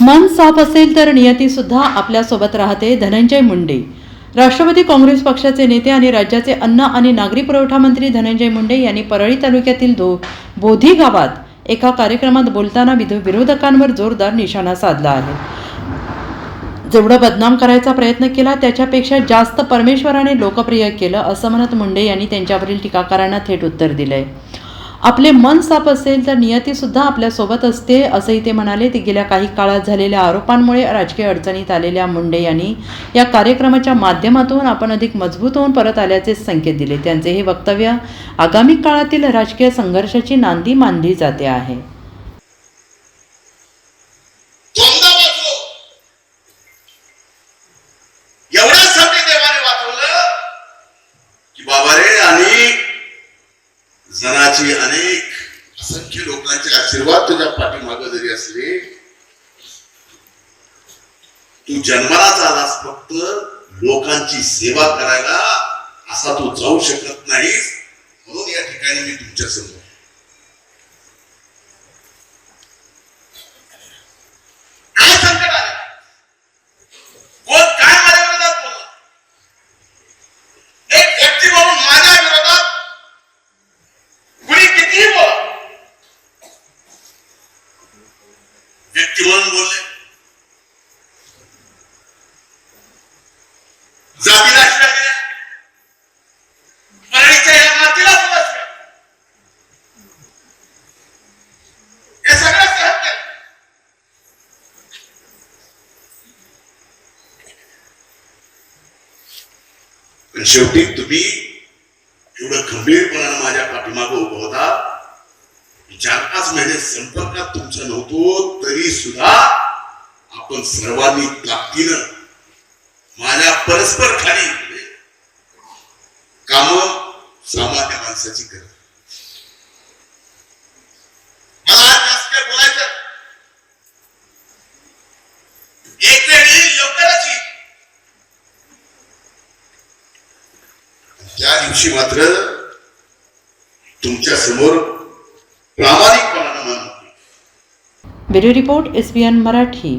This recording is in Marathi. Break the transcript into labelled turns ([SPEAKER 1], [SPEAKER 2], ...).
[SPEAKER 1] मन साफ असेल तर नियती सुद्धा आपल्यासोबत राहते धनंजय मुंडे. राष्ट्रवादी काँग्रेस पक्षाचे नेते आणि राज्याचे अन्न आणि नागरी पुरवठा मंत्री धनंजय मुंडे यांनी परळी तालुक्यातील दो बोधी गावात एका कार्यक्रमात बोलताना विरोधकांवर जोरदार निशाणा साधला आहे. जेवढं बदनाम करायचा प्रयत्न केला त्याच्यापेक्षा जास्त परमेश्वराने लोकप्रिय केलं असं म्हणत मुंडे यांनी त्यांच्यावरील टीकाकारांना थेट उत्तर दिलंय. आपले मन साफ असेल तर नियतीसुद्धा आपल्यासोबत असते असंही ते म्हणाले. ते गेल्या काही काळात झालेल्या आरोपांमुळे राजकीय अडचणीत आलेल्या मुंडे यांनी या कार्यक्रमाच्या माध्यमातून आपण अधिक मजबूत होऊन परत आल्याचे संकेत दिले. त्यांचे हे वक्तव्य आगामी काळातील राजकीय संघर्षाची नांदी मानली जाते आहे.
[SPEAKER 2] जनाची अनेक असंख्य लोकांचे आशीर्वाद तुझ्या पाठीमाग जरी असले तू जन्मालाच आलास फक्त लोकांची सेवा करायला असा तू जाऊ शकत नाहीस. म्हणून या ठिकाणी मी तुमच्यासमोर पण शेवटी तुम्ही एवढं खंबीरपणानं माझ्या पाठीमागं उभं होता. चार पाच महिने संपर्कात तुमचा नव्हतो तरी सुद्धा आपण सर्वांनी ताकदीनं माझ्या परस्पर खाली म्हणजे काम सामान्य माणसाची करत त्या दिवशी मात्र तुमच्यासमोर प्रामाणिकपणानं
[SPEAKER 1] ब्युरो रिपोर्ट एस मराठी.